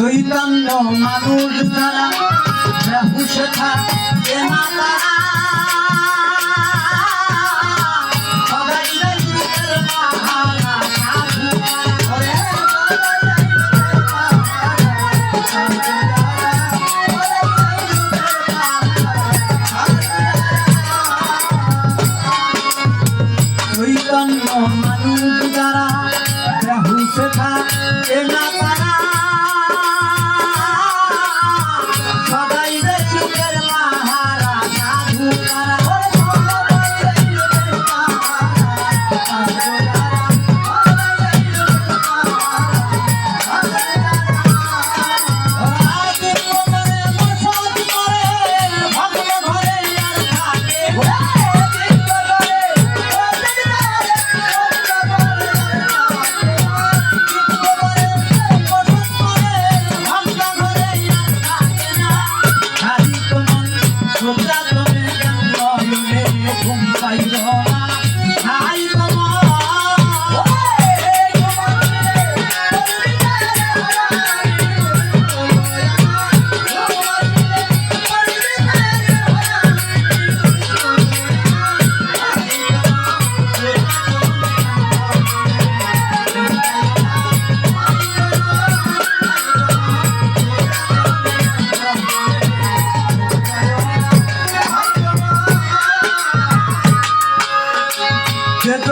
চৈতন্য মানুষ তারা হুশ থাকে না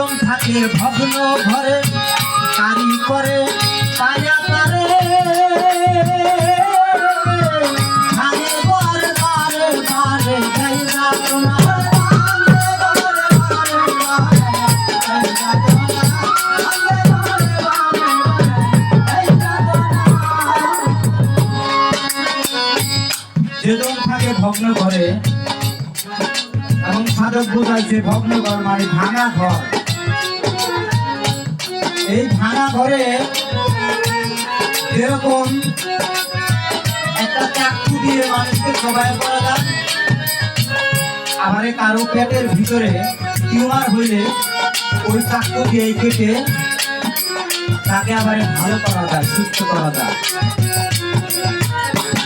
বেতন থাকে ভগ্ন ঘরে কারি করে পায়া যেজন থাকে ভগ্ন ঘরে এবং সাধক বোঝাইছে ভগ্ন ঘর মানে ভাঙা ঘর এই ভাঙা ঘরে যেরকম একটা চাকু দিয়ে মানুষকে সবাই করা যায়। আবার কারও পেটের ভিতরে টিউমার হইলে ওই চাকু দিয়ে কেটে তাকে আবার ভালো করা যায়, সুস্থ করা যায়।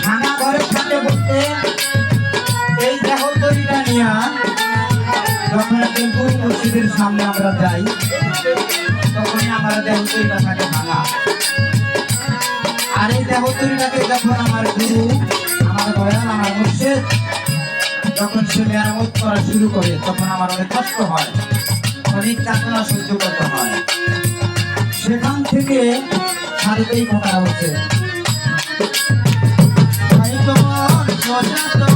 ভাঙা ঘরে থাকে বলতে এই দেহ তৈরিটা নিয়ে যখন একজন মসজিদের সামনে আমরা যাই আমার ভাঙা। আর দেহ তৈরিটাকে যখন আমার গুরু, আমার দয়াল, আমার মুর্শিদ, যখন সে মেরামত করা শুরু করে, তখন আমার অনেক কষ্ট হয়, অনেক চাকরা সহ্য করতে হয়। সেখান থেকে এই কথা হচ্ছে তোমার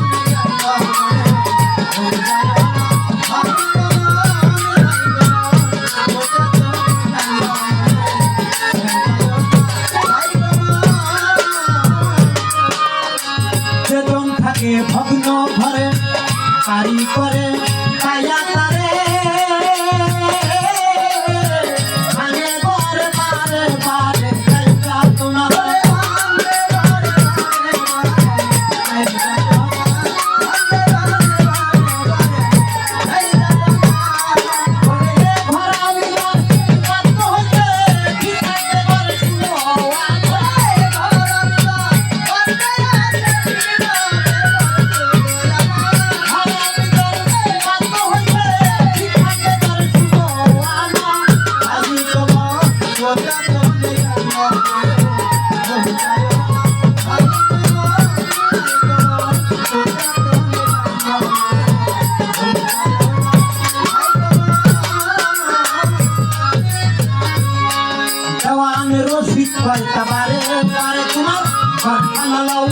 বাংলা লাউ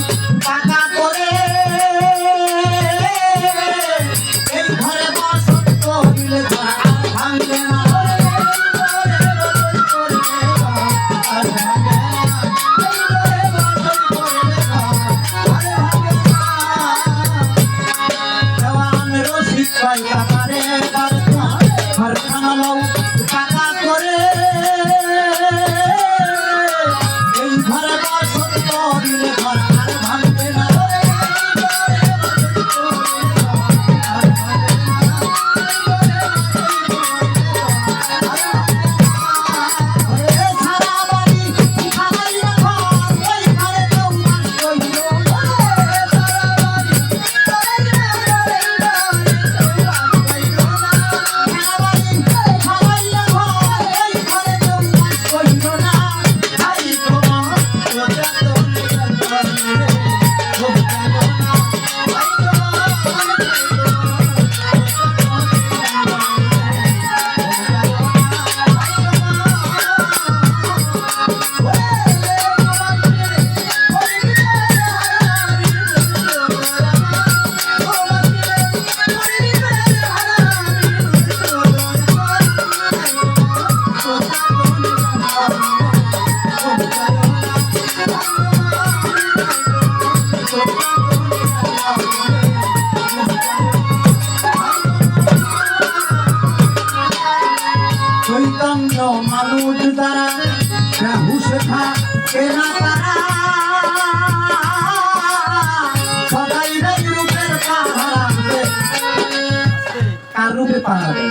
Bye.